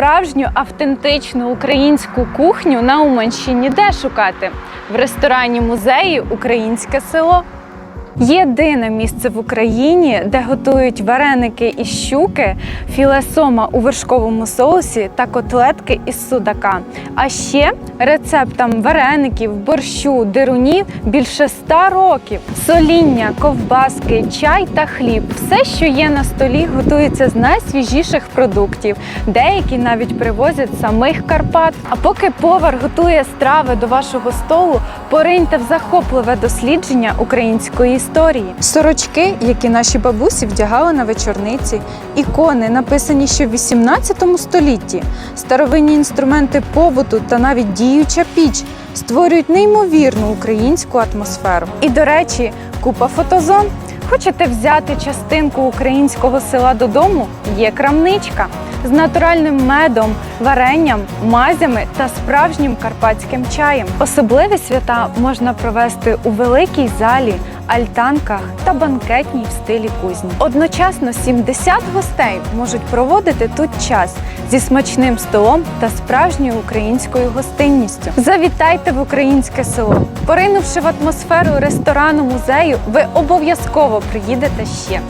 Справжню автентичну українську кухню на Уманщині де шукати? В ресторані музеї Українське село. Єдине місце в Україні, де готують вареники із щуки, філе сома у вершковому соусі та котлетки із судака. А ще рецептам вареників, борщу, дирунів більше ста років. Соління, ковбаски, чай та хліб все, що є на столі, готується з найсвіжіших продуктів. Деякі навіть привозять самих Карпат. А поки повар готує страви до вашого столу, пориньте в захопливе дослідження української історії. Сорочки, які наші бабусі вдягали на вечорниці, ікони, написані ще в 18 столітті, старовинні інструменти побуту та навіть діюча піч створюють неймовірну українську атмосферу. І, до речі, купа фотозон. Хочете взяти частинку українського села додому? Є крамничка з натуральним медом, варенням, мазями та справжнім карпатським чаєм. Особливі свята можна провести у великій залі, альтанках та банкетній в стилі кузні. Одночасно 70 гостей можуть проводити тут час зі смачним столом та справжньою українською гостинністю. Завітайте в українське село. Поринувши в атмосферу ресторану музею, ви обов'язково приїдете ще.